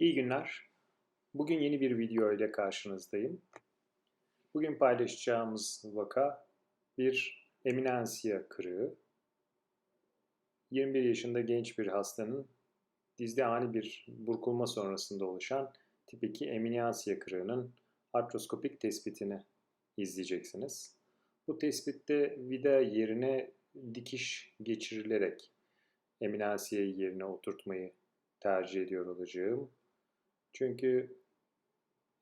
İyi günler. Bugün yeni bir video ile karşınızdayım. Bugün paylaşacağımız vaka bir eminensiya kırığı. 21 yaşında genç bir hastanın dizde ani bir burkulma sonrasında oluşan tip 2 eminensiya kırığının artroskopik tespitini izleyeceksiniz. Bu tespitte vida yerine dikiş geçirilerek eminensiyayı yerine oturtmayı tercih ediyor olacağım. Çünkü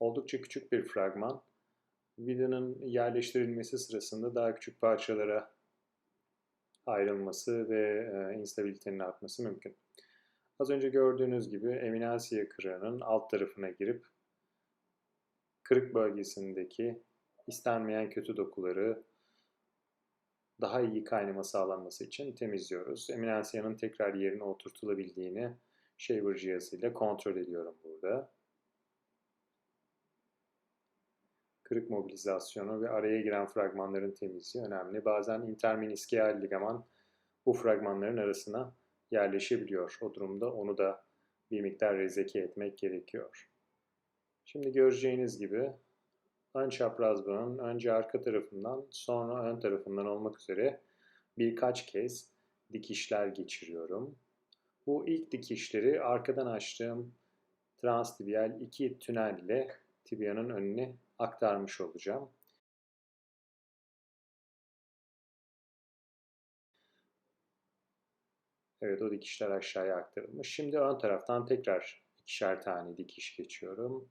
oldukça küçük bir fragman. Vidanın yerleştirilmesi sırasında daha küçük parçalara ayrılması ve e, instabilitenin artması mümkün. Az önce gördüğünüz gibi eminensiye kırığının alt tarafına girip kırık bölgesindeki istenmeyen kötü dokuları daha iyi kaynama sağlanması için temizliyoruz. Eminensiyanın tekrar yerine oturtulabildiğini shaver cihazıyla kontrol ediyorum burada. Kırık mobilizasyonu ve araya giren fragmanların temizliği önemli. Bazen intermeniskeal ligaman bu fragmanların arasına yerleşebiliyor. O durumda onu da bir miktar rezeki etmek gerekiyor. Şimdi göreceğiniz gibi ön çapraz bağın önce arka tarafından sonra ön tarafından olmak üzere birkaç kez dikişler geçiriyorum. Bu ilk dikişleri arkadan açtığım transtibiyal iki tünel ile tibianın önüne aktarmış olacağım. Evet o dikişler aşağıya aktarılmış. Şimdi ön taraftan tekrar ikişer tane dikiş geçiyorum.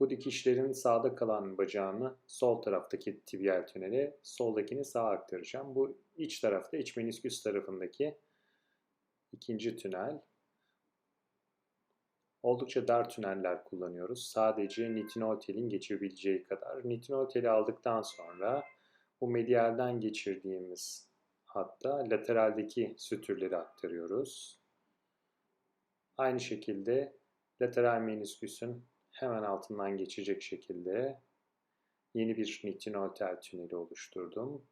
Bu dikişlerin sağda kalan bacağını sol taraftaki tibial tünele, soldakini sağa aktaracağım. Bu iç tarafta, iç menisküs tarafındaki ikinci tünel. Oldukça dar tüneller kullanıyoruz. Sadece nitinol telin geçebileceği kadar. Nitinol teli aldıktan sonra bu medialden geçirdiğimiz hatta lateraldeki sütürleri aktarıyoruz. Aynı şekilde lateral menisküsün hemen altından geçecek şekilde yeni bir nitinol tel tüneli oluşturdum.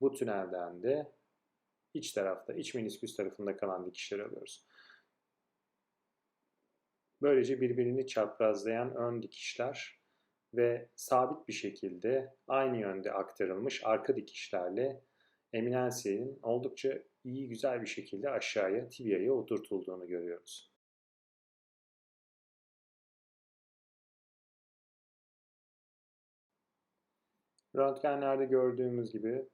Bu tünelden de iç tarafta, iç menisküs tarafında kalan dikişleri alıyoruz. Böylece birbirini çaprazlayan ön dikişler ve sabit bir şekilde aynı yönde aktarılmış arka dikişlerle eminensiyenin oldukça iyi güzel bir şekilde aşağıya tibiaya oturtulduğunu görüyoruz. Röntgenlerde gördüğümüz gibi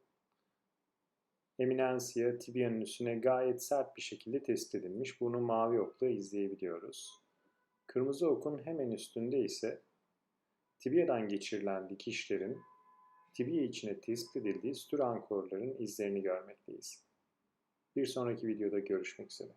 eminensiya tibianın üstüne gayet sert bir şekilde tespit edilmiş. Bunu mavi okla izleyebiliyoruz. Kırmızı okun hemen üstünde ise tibiadan geçirilen dikişlerin tibia içine tespit edildiği stür ankorların izlerini görmekteyiz. Bir sonraki videoda görüşmek üzere.